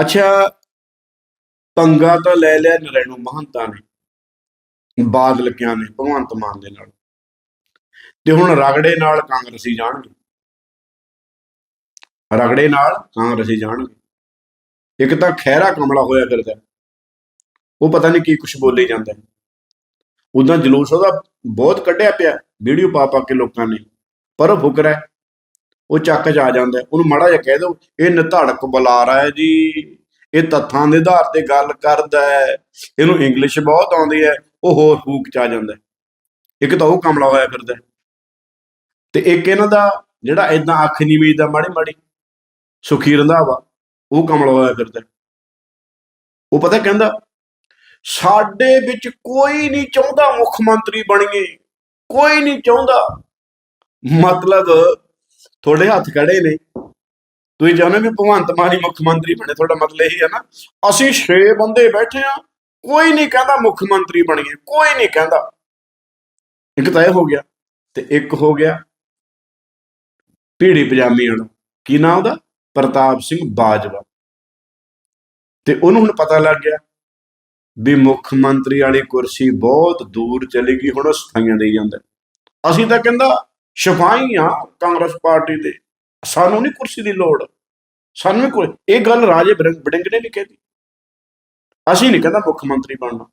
ਅੱਛਾ, ਪੰਗਾ ਤਾਂ ਲੈ ਲਿਆ ਨਰੈਣੂ ਮਹੰਤਾ ਨੇ ਬਾਦਲ ਕਿਆਂ ਨੇ, ਭਗਵੰਤ ਮਾਨ ਦੇ ਨਾਲ। ਤੇ ਹੁਣ ਰਗੜੇ ਨਾਲ ਕਾਂਗਰਸੀ ਜਾਣਗੇ। ਰਗੜੇ ਨਾਲ ਕਾਂਗਰਸੀ ਜਾਣਗੇ। ਇੱਕ ਤਾਂ ਖਹਿਰਾ ਕਮਲਾ ਹੋਇਆ ਕਰਦਾ ਉਹ ਪਤਾ ਨਹੀਂ ਕੀ ਕੁਝ ਬੋਲੇ ਜਾਂਦਾ। ਉਦਾਂ ਜਲੂਸ ਉਹਦਾ ਬਹੁਤ ਕੱਢਿਆ ਪਿਆ। ਵੀਡੀਓ ਪਾ ਪਾ ਕੇ ਲੋਕਾਂ ਨੇ। ਪਰ ਉਹ ਫੁਕਰਾ ਹੈ। ਉਹ ਚੱਕ ਚ ਆ ਜਾਂਦਾ ਉਹਨੂੰ ਮਾੜਾ ਜਿਹਾ ਕਹਿ ਦਿਓ, ਇਹ ਨਿਧੜਕ ਬੁਲਾਰਾ ਹੈ ਜੀ। ਇਹ ਤੱਥਾਂ ਦੇ ਆਧਾਰ ਤੇ ਗੱਲ ਕਰਦਾ ਹੈ। ਇਹਨੂੰ ਇੰਗਲਿਸ਼ ਬਹੁਤ ਆਉਂਦੀ ਹੈ, ਉਹ ਹੋਰ ਫੂਕ ਚ ਆ ਜਾਂਦਾ ਇੱਕ ਤਾਂ ਉਹ ਕਮਲਾ ਹੋਇਆ ਫਿਰਦਾ ਤੇ ਇੱਕ ਇਹਨਾਂ ਦਾ ਜਿਹੜਾ ਇਦਾਂ ਅੱਖ ਨਹੀਂ ਮੀਚਦਾ, ਮਾੜੀ ਮਾੜੀ, ਸੁਖੀ ਰੰਧਾਵਾ, ਉਹ ਕਮਲਾ ਹੋਇਆ ਫਿਰਦਾ ਉਹ ਪਤਾ ਕਹਿੰਦਾ, ਸਾਡੇ ਵਿੱਚ ਕੋਈ ਨਹੀਂ ਚਾਹੁੰਦਾ ਮੁੱਖ ਮੰਤਰੀ ਬਣੀਏ ਕੋਈ ਨਹੀਂ ਚਾਹੁੰਦਾ। ਮਤਲਬ ਤੁਹਾਡੇ ਹੱਥ ਖੜੇ ਨੇ। ਤੁਸੀਂ ਚਾਹੁੰਦੇ ਵੀ ਭਗਵੰਤ ਮਾਨ ਹੀ ਮੁੱਖ ਮੰਤਰੀ ਬਣੇ, ਤੁਹਾਡਾ ਮਤਲਬ ਇਹੀ ਹੈ ਨਾ। ਅਸੀਂ 6 ਬੰਦੇ ਬੈਠੇ ਆ ਕੋਈ ਨਹੀਂ ਕਹਿੰਦਾ ਮੁੱਖ ਮੰਤਰੀ ਬਣੀਏ ਕੋਈ ਨਹੀਂ ਕਹਿੰਦਾ। ਇੱਕ ਤਾਂ ਇਹ ਹੋ ਗਿਆ ਤੇ ਇੱਕ ਹੋ ਗਿਆ ਪੀੜੀ ਪਜਾਮੀ ਵਾਲਾ। ਕੀ ਨਾਮ ਉਹਦਾ? ਪ੍ਰਤਾਪ ਸਿੰਘ ਬਾਜਵਾ। ਤੇ ਉਹਨੂੰ ਹੁਣ ਪਤਾ ਲੱਗ ਗਿਆ ਵੀ ਮੁੱਖ ਮੰਤਰੀ ਵਾਲੀ ਕੁਰਸੀ ਬਹੁਤ ਦੂਰ ਚਲੀ ਗਈ, ਹੁਣ ਉਹ ਸਥਾਈਆਂ ਦੇਈ ਜਾਂਦਾ। ਅਸੀਂ ਤਾਂ ਕਹਿੰਦਾ ਸਿਪਾਹੀ ਆ ਕਾਂਗਰਸ ਪਾਰਟੀ ਦੇ। ਸਾਨੂੰ ਨਹੀਂ ਕੁਰਸੀ ਦੀ ਲੋੜ। ਸਾਨੂੰ ਵੀ ਕੋਈ ਇਹ ਗੱਲ ਰਾਜੇ ਬੜਿੰਗ ਬੜਿੰਗ ਨੇ ਨਹੀਂ ਕਹਿਦੀ ਅਸੀਂ ਨਹੀਂ ਕਹਿੰਦਾ ਮੁੱਖ ਮੰਤਰੀ ਬਣਨਾ।